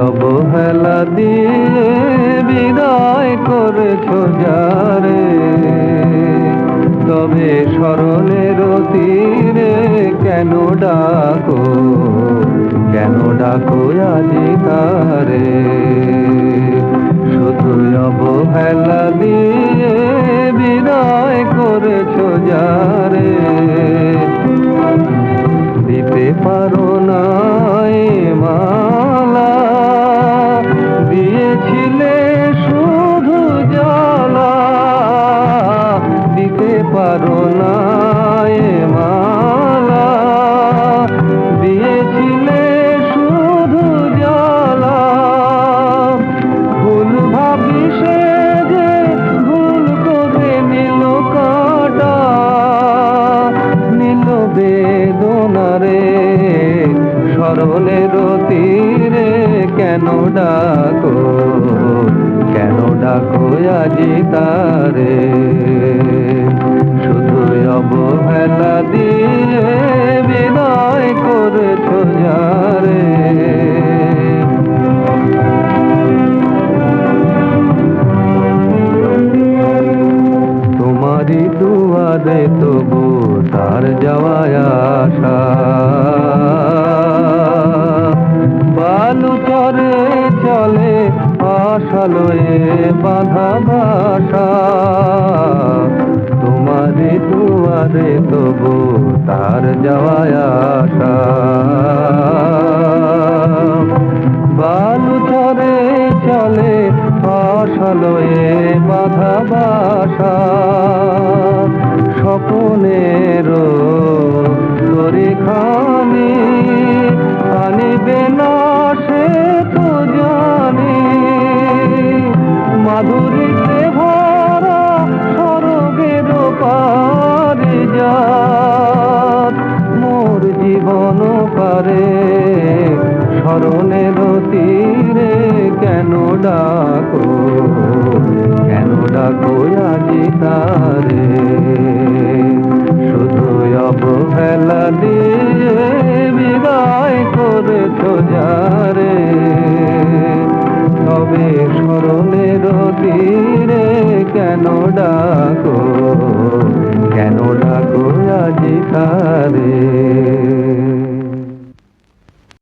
অবহেলা দিয়ে বিদায় করেছ যারে। তবে স্মরণের তীরে কেন ডাকো? কেন ডাকো আজি তারে? না স্মরণের তীরে কেন ডাকো? কেন ডাকো আজি তারে? শুধু অবহেলা দিয়ে বিদায় করেছ যারে? তোমারই দুয়ারে তবু তার যাওয়ায় আশা। আশালয়ে বাধা ভাষা তোমারই দুয়ারে তবু তার যাওয়ায় আশা। বালু চরে চলে আশালয়ে বাধা বাসা। স্বপনের তরি খানি জীবন পারে স্মরণের তীরে কেন ডাকো? কেন ডাকো আজি তারে? শুধু অবহেলা দিয়ে বিদায় করে তো যারে। তবে স্মরণের তীরে কেন ডাকো?